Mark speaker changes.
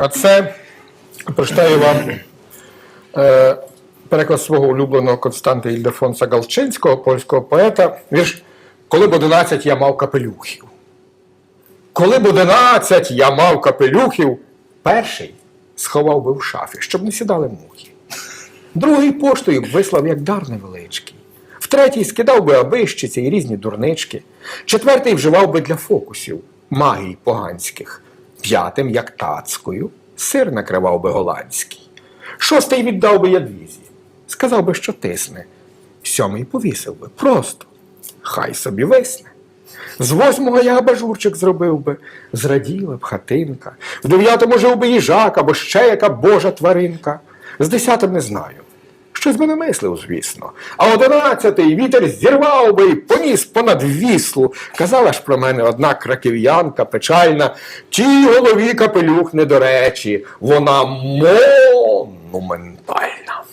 Speaker 1: А це прочитаю вам е, переклад свого улюбленого Константа Ільдефонса Галчинського, польського поета. Вірш Коли б одинадцять я мав капелюхів. Коли б одинадцять я мав капелюхів, перший сховав би в шафі, щоб не сідали мухи. Другий поштою вислав як дар невеличкий. В третій скидав би абищиці і різні дурнички. Четвертий вживав би для фокусів магій поганських. П'ятим, як тацькою, сир накривав би голландський. Шостий віддав би ядвізі. Сказав би, що тисне. Сьомий повісив би просто. Хай собі висне. З восьмого я абажурчик зробив би, зраділа б хатинка. В дев'ятому жив би їжак або ще яка божа тваринка. З десятим не знаю. Щось би не мислив, звісно. А одинадцятий вітер зірвав би і поніс понад віслу. Казала ж про мене одна краків'янка печальна, тій голові капелюх не до речі, вона монументальна.